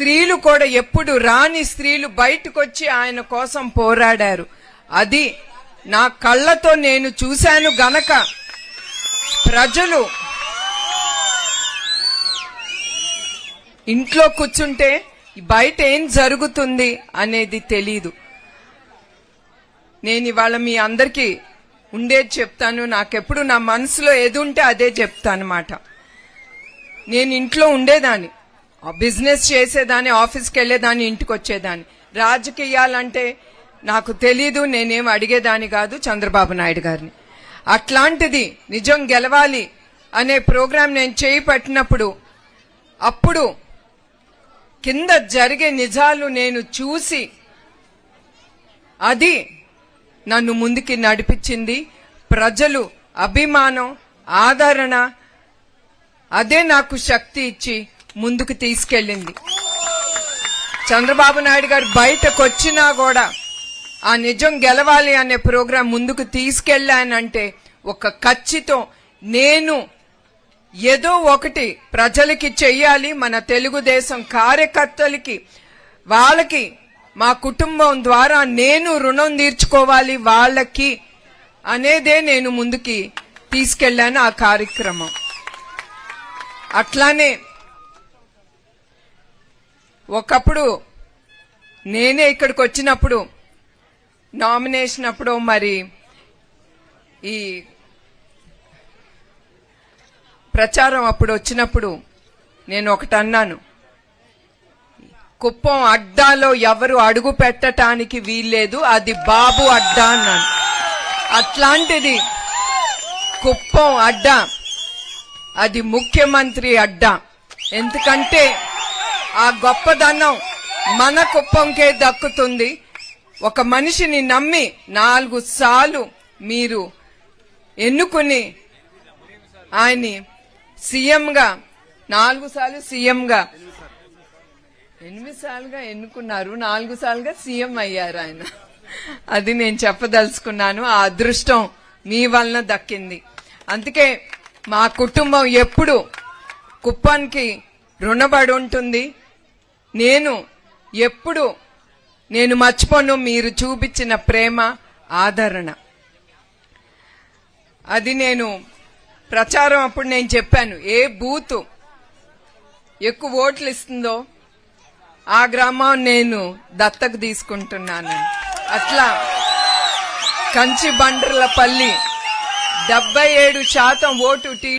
స్త్రీలు కూడా ఎప్పుడు రాని స్త్రీలు బయటకొచ్చి ఆయన కోసం పోరాడారు. అది నా కళ్ళతో నేను చూశాను గనక ప్రజలు ఇంట్లో కూర్చుంటే బయట ఏం జరుగుతుంది అనేది తెలీదు. నేను ఇవాళ మీ అందరికీ ఉండేది చెప్తాను. నాకెప్పుడు నా మనసులో ఏది ఉంటే అదే చెప్తానమాట. నేను ఇంట్లో ఉండేదాన్ని. బిజినెస్ చేసేదాన్ని ఆఫీస్కి వెళ్ళేదాన్ని ఇంటికి వచ్చేదాన్ని. రాజకీయాలంటే నాకు తెలీదు నేనేం అడిగేదాన్ని కాదు చంద్రబాబు నాయుడు గారిని. అట్లాంటిది నిజం గెలవాలి అనే ప్రోగ్రాం నేను చేయి పట్టినప్పుడు అప్పుడు కింద జరిగే నిజాలు నేను చూసి అది నన్ను ముందుకి నడిపించింది. ప్రజలు అభిమానం ఆదరణ అదే నాకు శక్తి ఇచ్చి ముందుకు తీసుకెళ్ళింది. చంద్రబాబు నాయుడు గారు బయటకొచ్చినా కూడా ఆ నిజం గెలవాలి అనే ప్రోగ్రాం ముందుకు తీసుకెళ్ళానంటే ఒక ఖచ్చితం. నేను ఏదో ఒకటి ప్రజలకి చెయ్యాలి మన తెలుగుదేశం కార్యకర్తలకి వాళ్ళకి మా కుటుంబం ద్వారా నేను రుణం తీర్చుకోవాలి వాళ్ళకి అనేదే నేను ముందుకి తీసుకెళ్ళాను ఆ కార్యక్రమం. అట్లానే ఒకప్పుడు నేనే ఇక్కడికి వచ్చినప్పుడు నామినేషన్ అప్పుడు మరి ఈ ప్రచారం అప్పుడు వచ్చినప్పుడు నేను ఒకటి అన్నాను. కుప్పం అడ్డాలో ఎవరు అడుగు పెట్టడానికి వీల్లేదు అది బాబు అడ్డా అన్నాను. అట్లాంటిది కుప్పం అడ్డా అది ముఖ్యమంత్రి అడ్డా. ఎందుకంటే ఆ గొప్పదనం మన కుప్పంకే దక్కుతుంది. ఒక మనిషిని నమ్మి నాలుగు సార్లు మీరు ఎన్నుకుని ఆయన్ని సీఎంగా నాలుగు సార్లు సీఎంగా ఎనిమిది సార్లుగా ఎన్నుకున్నారు నాలుగు సార్లుగా సీఎం అయ్యారు ఆయన. అది నేను చెప్పదలుచుకున్నాను. ఆ అదృష్టం మీ వలన దక్కింది. అందుకే మా కుటుంబం ఎప్పుడు కుప్పానికి రుణపడి ఉంటుంది. నేను ఎప్పుడు నేను మర్చిపోను మీరు చూపించిన ప్రేమ ఆదరణ. అది నేను ప్రచారం అప్పుడు నేను చెప్పాను. ఏ బూతు ఎక్కువ ఓట్లు ఇస్తుందో ఆ గ్రామం నేను దత్తకు తీసుకుంటున్నాను. అట్లా కంచి బండ్రలపల్లి డెబ్బై ఏడు శాతం ఓటు టీ